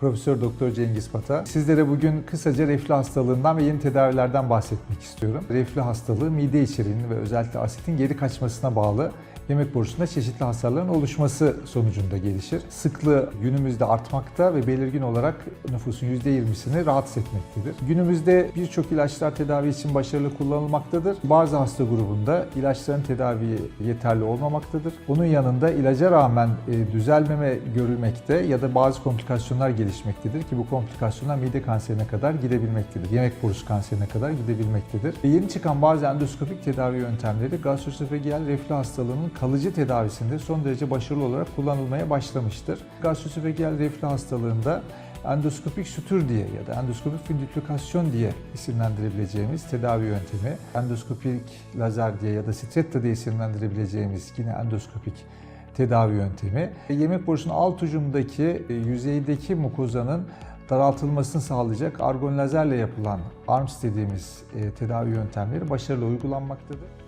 Profesör Doktor Cengiz Pata. Sizlere bugün kısaca reflü hastalığından ve yeni tedavilerden bahsetmek istiyorum. Reflü hastalığı mide içeriğinin ve özellikle asitin geri kaçmasına bağlı yemek borusunda çeşitli hasarların oluşması sonucunda gelişir. Sıklığı günümüzde artmakta ve belirgin olarak nüfusun %20'sini rahatsız etmektedir. Günümüzde birçok ilaçlar tedavi için başarılı kullanılmaktadır. Bazı hasta grubunda ilaçların tedaviye yeterli olmamaktadır. Bunun yanında ilaca rağmen e, düzelmeme görülmekte ya da bazı komplikasyonlar gelişmektedir ki bu komplikasyonlar mide kanserine kadar gidebilmektedir. Yemek borusu kanserine kadar gidebilmektedir. E, Yeni çıkan bazı endoskopik tedavi yöntemleri gastroesofageel reflü hastalığının kalıcı tedavisinde son derece başarılı olarak kullanılmaya başlamıştır. Gastroesofageel reflü hastalığında endoskopik sutur diye ya da endoskopik findüplikasyon diye isimlendirebileceğimiz tedavi yöntemi, endoskopik lazer diye ya da stretta diye isimlendirebileceğimiz yine endoskopik tedavi yöntemi. Yemek borusunun alt ucundaki e, yüzeydeki mukozanın daraltılmasını sağlayacak argon lazerle yapılan ARMS dediğimiz e, tedavi yöntemleri başarılı uygulanmaktadır.